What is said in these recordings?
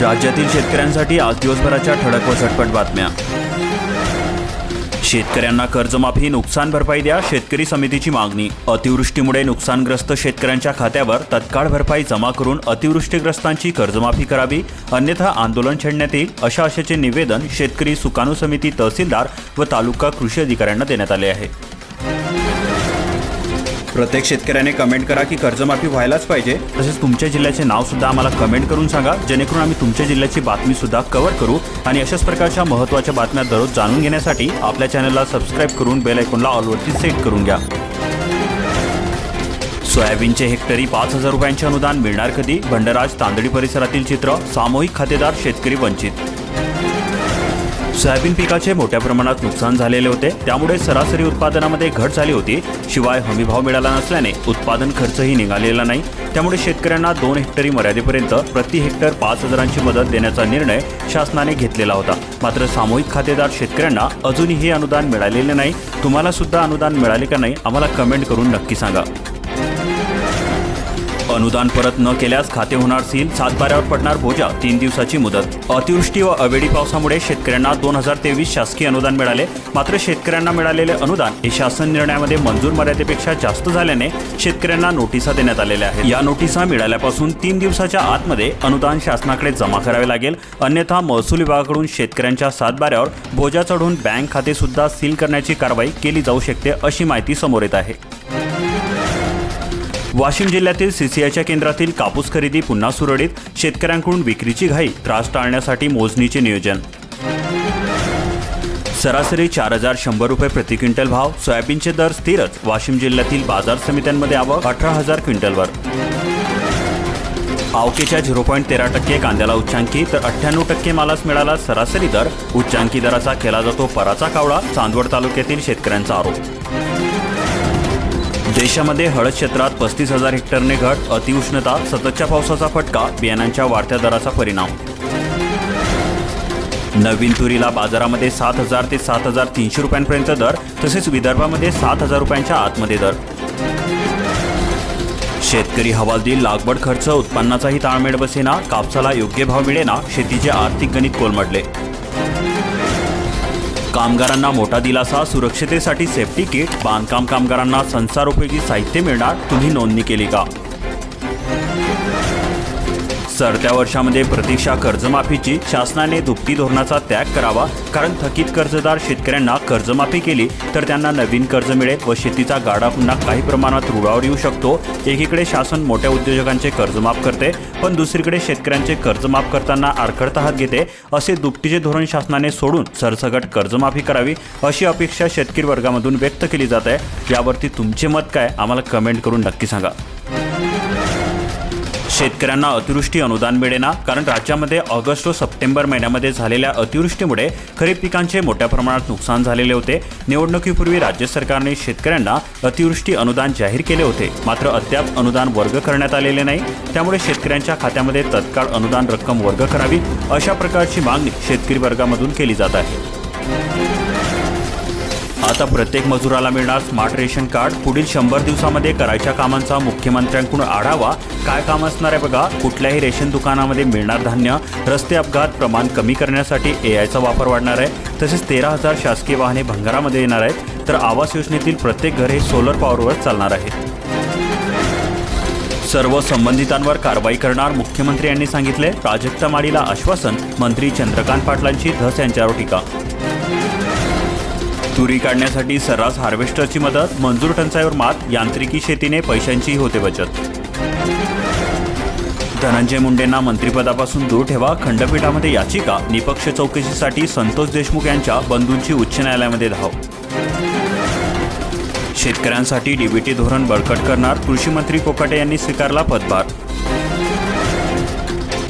राज्यातील शेतकऱ्यांसाठी आज दिवसभराच्या ठळक व झटपट बातम्या. शेतकऱ्यांना कर्जमाफी नुकसान भरपाई द्या शेतकरी समितीची मागणी. अतिवृष्टीमुळे नुकसानग्रस्त शेतकऱ्यांच्या खात्यावर तत्काळ भरपाई जमा करून अतिवृष्टीग्रस्तांची कर्जमाफी करावी अन्यथा आंदोलन छेडण्यात येईल अशा आशेचे निवेदन शेतकरी सुकाणू समिती तहसीलदार व तालुका कृषी अधिकाऱ्यांना देण्यात आले आहे. प्रत्येक शेतकऱ्याने कमेंट करा की कर्जमाफी व्हायलाच पाहिजे. तसेच तुमच्या जिल्ह्याचे नाव सुद्धा आम्हाला कमेंट करून सांगा. जेणेकरून आम्ही तुमच्या जिल्ह्याची बातमी सुद्धा कव्हर करू आणि अशाच प्रकारच्या महत्त्वाच्या बातम्या दररोज जाणून घेण्यासाठी आपल्या चॅनलला सबस्क्राईब करून बेल आयकॉनला ऑलवरती सेट करून घ्या. सोयाबीनचे हेक्टरी पाच हजार रुपयांचे अनुदान मिळणार कधी? भंडराज तांदळी परिसरातील चित्र सामूहिक खातेदार शेतकरी वंचित. सोयाबीन पिकाचे मोठ्या प्रमाणात नुकसान झालेले होते. त्यामुळे सरासरी उत्पादनामध्ये घट झाली होती. शिवाय हमीभाव मिळाला नसल्याने उत्पादन खर्चही निघालेला नाही. त्यामुळे शेतकऱ्यांना दोन हेक्टरी मर्यादेपर्यंत प्रति हेक्टर पाच हजारांची मदत देण्याचा निर्णय शासनाने घेतलेला होता. मात्र सामूहिक खातेदार शेतकऱ्यांना अजूनही हे अनुदान मिळालेले नाही. तुम्हाला सुद्धा अनुदान मिळाले का नाही आम्हाला कमेंट करून नक्की सांगा. अनुदान परत न केल्यास खाते होणार सील सातबाऱ्यावर पडणार बोजा तीन दिवसाची मुदत. अतिवृष्टी व अवेळी पावसामुळे शेतकऱ्यांना दोन हजार तेवीस शासकीय अनुदान मिळाले. मात्र शेतकऱ्यांना मिळालेले अनुदान हे शासन निर्णयामध्ये मंजूर मर्यादेपेक्षा जास्त झाल्याने शेतकऱ्यांना नोटिसा देण्यात आलेल्या आहेत. या नोटिसा मिळाल्यापासून तीन दिवसाच्या आतमध्ये अनुदान शासनाकडे जमा करावे लागेल. अन्यथा महसूल विभागाकडून शेतकऱ्यांच्या सातबाऱ्यावर बोजा चढवून बँक खाते सुद्धा सील करण्याची कारवाई केली जाऊ शकते अशी माहिती समोर येत आहे. वाशिम जिल्ह्यातील सीसीआयच्या केंद्रातील कापूस खरेदी पुन्हा सुरळीत शेतकऱ्यांकडून विक्रीची घाई त्रास टाळण्यासाठी मोजणीचे नियोजन. सरासरी चार हजार शंभर रुपये प्रति क्विंटल भाव सोयाबीनचे दर स्थिरच वाशिम जिल्ह्यातील बाजार समित्यांमध्ये आवक अठरा हजार क्विंटलवर. आवकेच्या झिरो पॉईंट तेरा टक्के कांद्याला उच्चांकी तर अठ्ठ्याण्णव टक्के मालास मिळाला सरासरी दर. उच्चांकी दराचा केला जातो पराचा कावळा चांदवड तालुक्यातील शेतकऱ्यांचा आरोप. देशामध्ये हळद क्षेत्रात पस्तीस हजार हेक्टरने घट अतिउष्णता सततच्या पावसाचा फटका बियाणांच्या वाढत्या दराचा परिणाम. नवीन तुरीला बाजारामध्ये सात हजार ते सात हजार तीनशे रुपयांपर्यंत दर तसेच विदर्भामध्ये सात हजार रुपयांच्या आतमध्ये दर. शेतकरी हवालदिल लागवड खर्च उत्पन्नाचाही ताळमेळ बसेना कापसाला योग्य भाव मिळेना शेतीचे आर्थिक गणित कोलमडले. कामगारांना मोठा दिलासा सुरक्षितेसाठी सेफ्टी किट बांधकाम कामगारांना संसारोपयोगी साहित्य मिळणार तुम्ही नोंदणी केली का? सरत्या वर्षामध्ये प्रतीक्षा कर्जमाफीची शासनाने दुपटी धोरणाचा त्याग करावा. कारण थकीत कर्जदार शेतकऱ्यांना कर्जमाफी केली तर त्यांना नवीन कर्ज मिळेल व शेतीचा गाडा पुन्हा काही प्रमाणात रुळावर येऊ शकतो. एकीकडे शासन मोठ्या उद्योजकांचे कर्ज माफ करते पण दुसरीकडे शेतकऱ्यांचे कर्ज माफ करताना आरखडता हात घेते असे दुपटीचे धोरण शासनाने सोडून सरसकट कर्जमाफी करावी अशी अपेक्षा शेतकरी वर्गामधून व्यक्त केली जात आहे. यावरती तुमचे मत काय? आम्हाला कमेंट करून नक्की सांगा. शेतकऱ्यांना अतिवृष्टी अनुदान मिळेना कारण राज्यामध्ये ऑगस्ट व सप्टेंबर महिन्यामध्ये झालेल्या अतिवृष्टीमुळे खरीप पिकांचे मोठ्या प्रमाणात नुकसान झालेले होते. निवडणुकीपूर्वी राज्य सरकारने शेतकऱ्यांना अतिवृष्टी अनुदान जाहीर केले होते. मात्र अद्याप अनुदान वर्ग करण्यात आलेले नाही. त्यामुळे शेतकऱ्यांच्या खात्यामध्ये तत्काळ अनुदान रक्कम वर्ग करावी अशा प्रकारची मागणी शेतकरी वर्गामधून केली जात आहे. आता प्रत्येक मजुराला मिळणार स्मार्ट रेशन कार्ड. पुढील शंभर दिवसामध्ये करायच्या कामांचा मुख्यमंत्र्यांकडून आढावा. काय काम असणार आहे बघा. कुठल्याही रेशन दुकानामध्ये मिळणार धान्य. रस्ते अपघात प्रमाण कमी करण्यासाठी ए आयचा वापर वाढणार आहे. तसेच तेरा हजार शासकीय वाहने भंगारामध्ये येणार आहेत. तर आवास योजनेतील प्रत्येक घर हे सोलर पॉवरवर चालणार आहे. सर्व संबंधितांवर कारवाई करणार मुख्यमंत्री यांनी सांगितले. प्राजक्ता माडीला आश्वासन मंत्री चंद्रकांत पाटलांची धस यांच्यावर टीका. तुरी काढण्यासाठी सर्रास हार्वेस्टरची मदत मंजूर टंचाईवर मात यांत्रिकी शेतीने पैशांचीही होते बचत. धनंजय मुंडेंना मंत्रिपदापासून दूर ठेवा खंडपीठामध्ये याचिका निपक्ष चौकशीसाठी संतोष देशमुख यांच्या बंधूंची उच्च न्यायालयामध्ये धाव. शेतकऱ्यांसाठी डीबीटी धोरण बळकट करणार कृषी मंत्री कोकाटे यांनी स्वीकारला पदभार.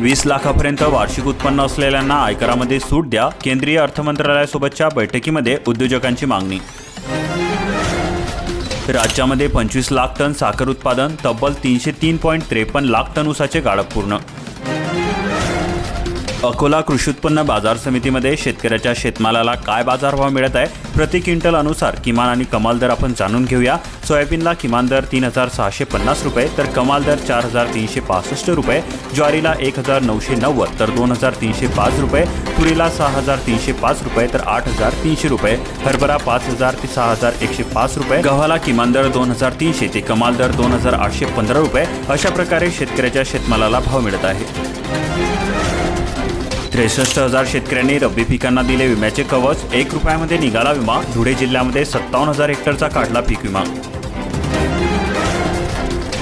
वीस लाखापर्यंत वार्षिक उत्पन्न असलेल्यांना आयकरामध्ये सूट द्या. केंद्रीय अर्थमंत्रालयासोबतच्या बैठकीमध्ये उद्योजकांची मागणी. राज्यामध्ये पंचवीस लाख टन साखर उत्पादन तब्बल तीनशे तीन पॉईंट त्रेपन्न लाख टन उसाचे गाळप पूर्ण. अकोला कृषी उत्पन्न बाजार समितीमध्ये शेतकऱ्याच्या शेतमालाला काय बाजारभाव मिळत आहे प्रति क्विंटल अनुसार किमान आणि कमाल दर आपण जाणून घेऊया. सोयाबीनला किमान दर तीन हजार सहाशे पन्नास रुपये तर कमाल दर चार हजार तीनशे पासष्ट रुपये ज्वारीला एक हजार नऊशे नव्वद तर दोन हजार तीनशे पाच रुपये तुरीला सहा हजार तीनशे पाच रुपये तर आठ हजार तीनशे रुपये हरभरा पाच हजार ते सहा हजार एकशे पाच रुपये गव्हाला किमान दर दोन हजार तीनशे ते कमाल दर दोन हजार आठशे पंधरा रुपये अशा प्रकारे शेतकऱ्याच्या शेतमालाला भाव मिळत आहे. त्रेसष्ट हजार शेतकऱ्यांनी रब्बी पिकांना दिले विम्याचे कवच. एक रुपयामध्ये निघाला विमा. धुळे जिल्ह्यामध्ये सत्तावन्न हजार हेक्टरचा काढला पीक विमा.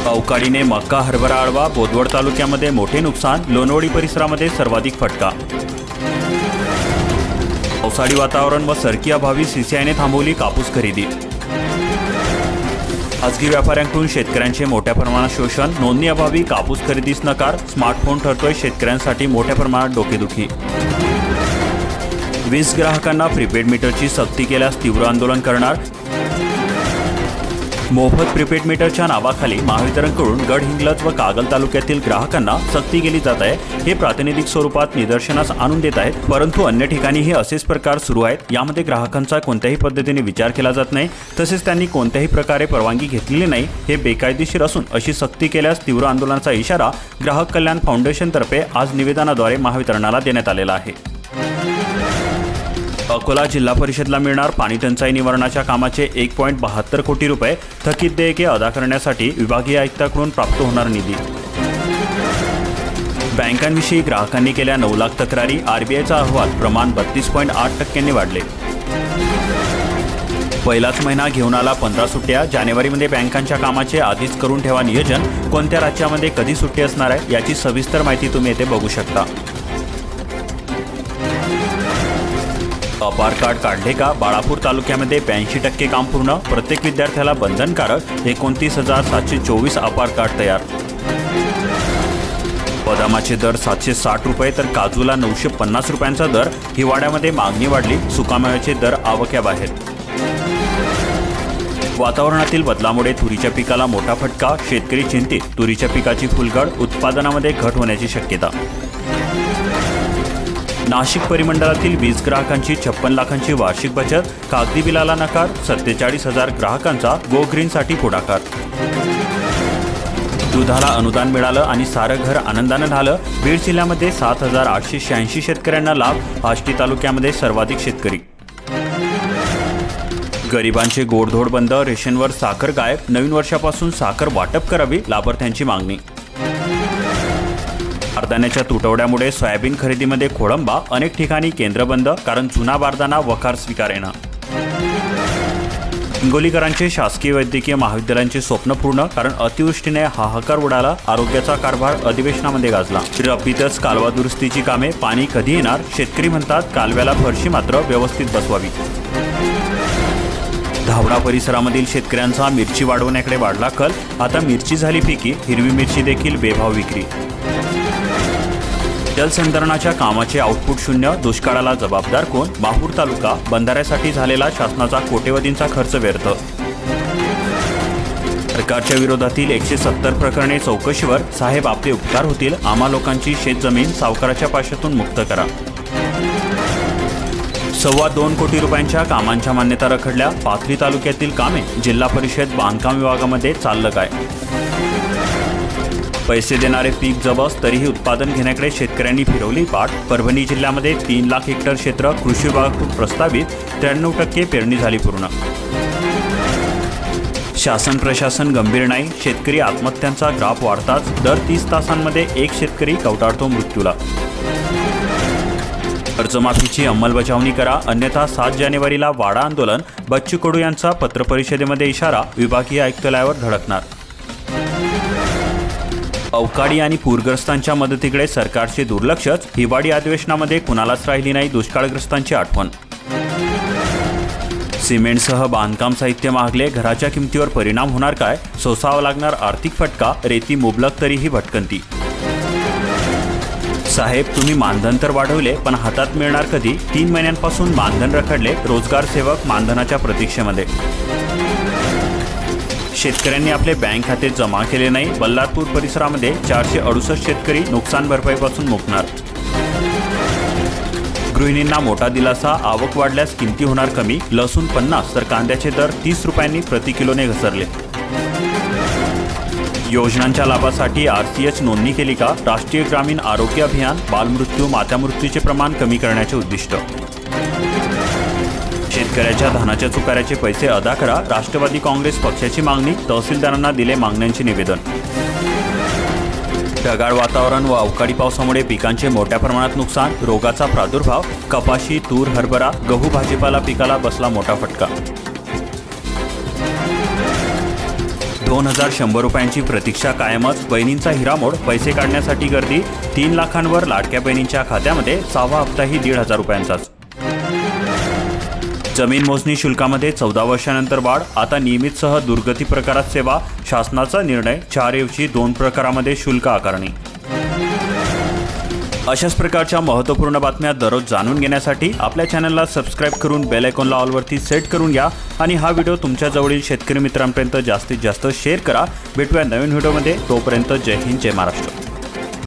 अवकाळीने मक्का हरभरा आळवा. बोदवड तालुक्यामध्ये मोठे नुकसान. लोणवडी परिसरामध्ये सर्वाधिक फटका. पावसाळी वातावरण व सरकी अभावी सीसीआयने थांबवली कापूस खरेदी. खाजगी व्यापाऱ्यांकडून शेतकऱ्यांचे मोठ्या प्रमाणात शोषण नोंदणी अभावी कापूस खरेदीस नकार स्मार्टफोन ठरतोय शेतकऱ्यांसाठी मोठ्या प्रमाणात डोकेदुखी. वीज ग्राहकांना प्रीपेड मीटरची सक्ती केल्यास तीव्र आंदोलन करणार मोफत प्रीपेड मीटरच्या नावाखाली महावितरणकडून गडहिंग्लज व कागल तालुक्यातील ग्राहकांना सक्ती केली जात आहे. हे प्रातिनिधिक स्वरूपात निदर्शनास आणून देत आहेत. परंतु अन्य ठिकाणीही असेच प्रकार सुरू आहेत. यामध्ये ग्राहकांचा कोणत्याही पद्धतीने विचार केला जात नाही. तसेच त्यांनी कोणत्याही प्रकारे परवानगी घेतलेली नाही. हे बेकायदेशीर असून अशी सक्ती केल्यास तीव्र आंदोलनाचा इशारा ग्राहक कल्याण फाउंडेशनतर्फे आज निवेदनाद्वारे महावितरणाला देण्यात आलेला आहे. अकोला जिल्हा परिषदला मिळणार पाणी टंचाई निवारणाच्या कामाचे एक पॉईंट बहात्तर कोटी रुपये. थकीत देयके अदा करण्यासाठी विभागीय आयुक्ताकडून प्राप्त होणार निधी. बँकांविषयी ग्राहकांनी केल्या नऊ लाख तक्रारी आरबीआयचा अहवाल प्रमाण बत्तीस पॉईंट आठ टक्क्यांनी वाढले. पहिलाच महिना घेऊन आला पंधरा सुट्ट्या. जानेवारीमध्ये बँकांच्या कामाचे आधीच करून ठेवा नियोजन. कोणत्या राज्यामध्ये कधी सुट्टी असणार आहे याची सविस्तर माहिती तुम्ही येथे बघू शकता. अपार कार्ड काढले का? बाळापूर तालुक्यामध्ये ब्याऐंशी टक्के काम पूर्ण. प्रत्येक विद्यार्थ्याला बंधनकारक एकोणतीस हजार सातशे चोवीस अपार कार्ड तयार. बदामाचे दर सातशे साठ रुपये तर काजूला नऊशे पन्नास रुपयांचा दर. हिवाळ्यामध्ये मागणी वाढली सुकामेव्याचे दर आवाक्याबाहेर वातावरणातील बदलामुळे तुरीच्या पिकाला मोठा फटका. शेतकरी चिंतित तुरीच्या पिकाची फुलगड उत्पादनामध्ये घट होण्याची शक्यता. नाशिक परिमंडळातील वीज ग्राहकांची छप्पन लाखांची वार्षिक बचत कागदी बिलाला नकार सत्तेचाळीस हजार ग्राहकांचा गो ग्रीनसाठी पुढाकार. दुधाला अनुदान मिळालं आणि सारं घर आनंदानं झालं. बीड जिल्ह्यामध्ये सात हजार आठशे शहाऐंशी शेतकऱ्यांना लाभ आष्टी तालुक्यामध्ये सर्वाधिक शेतकरी. गरिबांचे गोडधोड बंद रेशनवर साखर गायब नवीन वर्षापासून साखर वाटप करावी लाभार्थ्यांची मागणी. बारदाण्याच्या तुटवड्यामुळे सोयाबीन खरेदीमध्ये खोळंबा अनेक ठिकाणी केंद्र बंद कारण जुना बारदाना वखार स्वीकारेना हिंगोलीकरांचे शासकीय वैद्यकीय महाविद्यालयांचे स्वप्न पूर्ण कारण अतिवृष्टीने हाहाकार उडाला आरोग्याचा कारभार अधिवेशनामध्ये गाजला. रब्बीतच कालवा दुरुस्तीची कामे पाणी कधी येणार? शेतकरी म्हणतात कालव्याला फरशी मात्र व्यवस्थित बसवावी. धावडा परिसरामधील शेतकऱ्यांचा मिरची वाढवण्याकडे वाढला कल. आता मिरची झाली पिकी हिरवी मिरची देखील बेभाव विक्री. जलसंधारणाच्या कामाचे आउटपुट शून्य दुष्काळाला जबाबदार कोण? माहूर तालुका बंधाऱ्यासाठी झालेला शासनाचा कोटेवधींचा खर्च व्यर्थ. सरकारच्या विरोधातील एकशे सत्तर प्रकरणे चौकशीवर साहेब आपले उपकार होतील आम्हा लोकांची शेतजमीन सावकाराच्या पाशातून मुक्त करा. सव्वा दोन कोटी रुपयांच्या कामांच्या मान्यता रखडल्या पाथरी तालुक्यातील कामे जिल्हा परिषद बांधकाम विभागामध्ये चाललं काय? पैसे देणारे पीक जबस तरीही उत्पादन घेण्याकडे शेतकऱ्यांनी फिरवली पाठ परभणी जिल्ह्यामध्ये तीन लाख हेक्टर क्षेत्र कृषी विभागाकडून प्रस्तावित. त्र्याण्णव टक्के पेरणी झाली पूर्ण. शासन प्रशासन गंभीर नाही. शेतकरी आत्महत्यांचा ग्राफ वाढताच दर तीस तासांमध्ये एक शेतकरी कवटाळतो मृत्यूला. कर्जमाफीची अंमलबजावणी करा. अन्यथा सात जानेवारीला वाडा आंदोलन. बच्चू कडू यांचा पत्रपरिषदेमध्ये इशारा विभागीय आयुक्तालयावर धडकणार. अवकाळी आणि पूरग्रस्तांच्या मदतीकडे सरकारचे दुर्लक्षच. हिवाळी अधिवेशनामध्ये कुणालाच राहिली नाही दुष्काळग्रस्तांची आठवण. सिमेंटसह बांधकाम साहित्य महागले घराच्या किमतीवर परिणाम होणार काय? सोसावा लागणार आर्थिक फटका? रेती मुबलक तरीही भटकंती. साहेब तुम्ही मानधन तर वाढवले पण हातात मिळणार कधी? तीन महिन्यांपासून मानधन रखडले रोजगार सेवक मानधनाच्या प्रतीक्षेमध्ये. शेतकऱ्यांनी आपले बँक खाते जमा केले नाही बल्लारपूर परिसरामध्ये चारशे अडुसष्ट शेतकरी नुकसान भरपाईपासून मुकणार. गृहिणींना मोठा दिलासा आवक वाढल्यास किमती होणार कमी लसूण पन्नास तर कांद्याचे दर तीस रुपयांनी प्रति किलोने घसरले. योजनांच्या लाभासाठी आरसीएच नोंदणी केली का? राष्ट्रीय ग्रामीण आरोग्य अभियान बालमृत्यू मातामृत्यूचे प्रमाण कमी करण्याचे उद्दिष्ट. शेतकऱ्याच्या धानाच्या चुकाऱ्याचे पैसे अदा करा. राष्ट्रवादी काँग्रेस पक्षाची मागणी तहसीलदारांना दिले मागण्यांचे निवेदन. ढगाळ वातावरण व अवकाळी पावसामुळे पिकांचे मोठ्या प्रमाणात नुकसान रोगाचा प्रादुर्भाव कपाशी तूर हरभरा गहू भाजीपाला पिकाला बसला मोठा फटका. दोन हजार शंभर रुपयांची प्रतीक्षा कायमच बहिणींचा हिरामोड पैसे काढण्यासाठी गर्दी तीन लाखांवर लाडक्या बहिणींच्या खात्यामध्ये सहावा हप्ताही दीड हजार रुपयांचाच. जमीन मोजणी शुल्कामध्ये चौदा वर्षानंतर वाढ आता नियमितसह दुर्गती प्रकारात सेवा शासनाचा निर्णय चार ऐवजी दोन प्रकारामध्ये शुल्क आकारणी. अशाच प्रकारच्या महत्त्वपूर्ण बातम्या दररोज जाणून घेण्यासाठी आपल्या चॅनलला सबस्क्राईब करून बेल आयकॉनला ऑलवरती सेट करून घ्या आणि हा व्हिडिओ तुमच्याजवळील शेतकरी मित्रांपर्यंत जास्तीत जास्त शेअर करा. भेटूया नवीन व्हिडिओमध्ये. तोपर्यंत जय हिंद जय महाराष्ट्र.